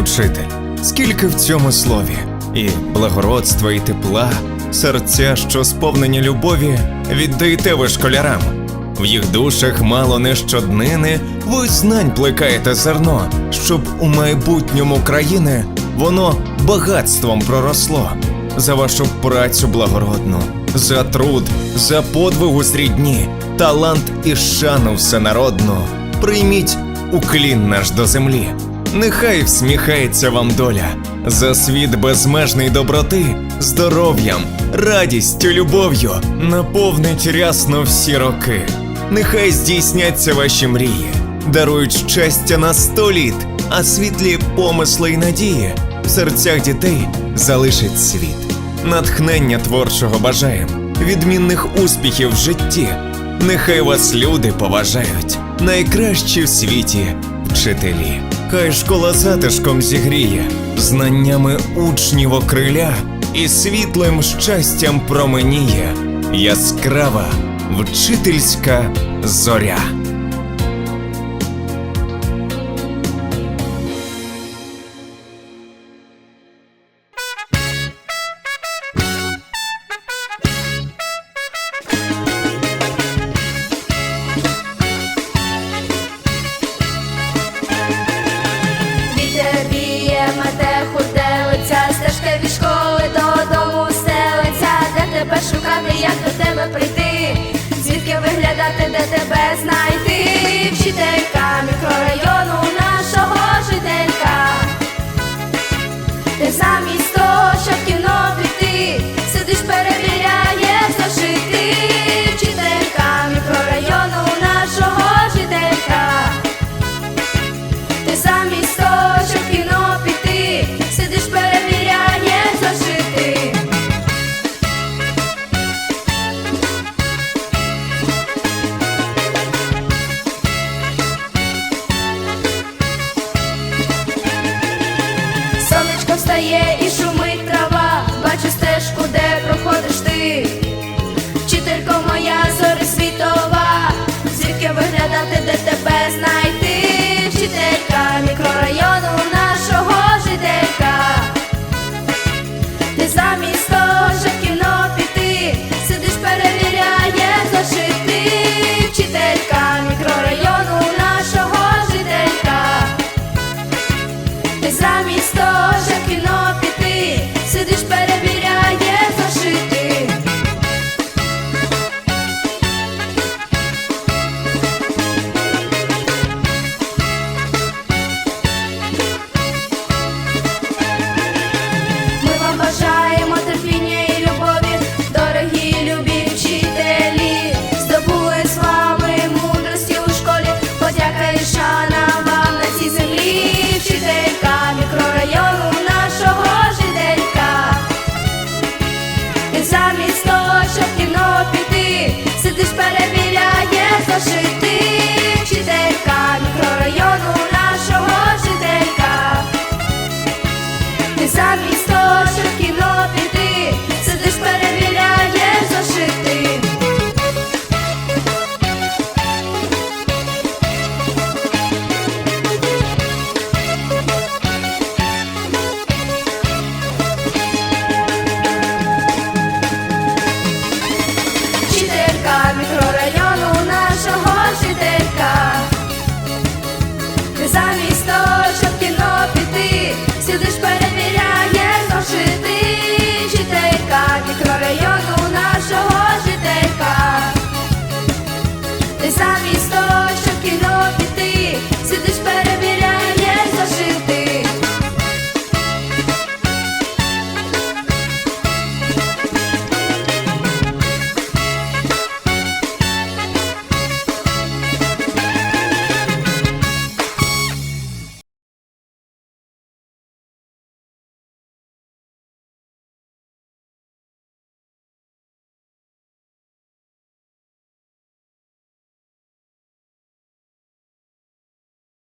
Учитель, скільки в цьому слові, і благородства, і тепла, серця, що сповнені любові, віддаєте ви школярам. В їх душах мало не щоднини, ви знань плекаєте зерно, щоб у майбутньому країни воно багатством проросло. За вашу працю благородну, за труд, за подвиг у срідні, талант і шану всенародну. Прийміть уклін наш до землі. Нехай всміхається вам доля за світ безмежний доброти, здоров'ям, радістю, любов'ю наповнить рясно всі роки. Нехай здійсняться ваші мрії, дарують щастя на сто літ, а світлі помисли й надії в серцях дітей залишить світ. Натхнення творчого бажаєм, відмінних успіхів в житті. Нехай вас люди поважають, найкращі в світі вчителі. Хай школа затишком зігріє, знаннями учнів окриля і світлим щастям променіє яскрава вчительська зоря. that встає і шумить трава, бачу стежку, де проходиш ти. Вчителько моя зори світова, звідки виглядати, де sabe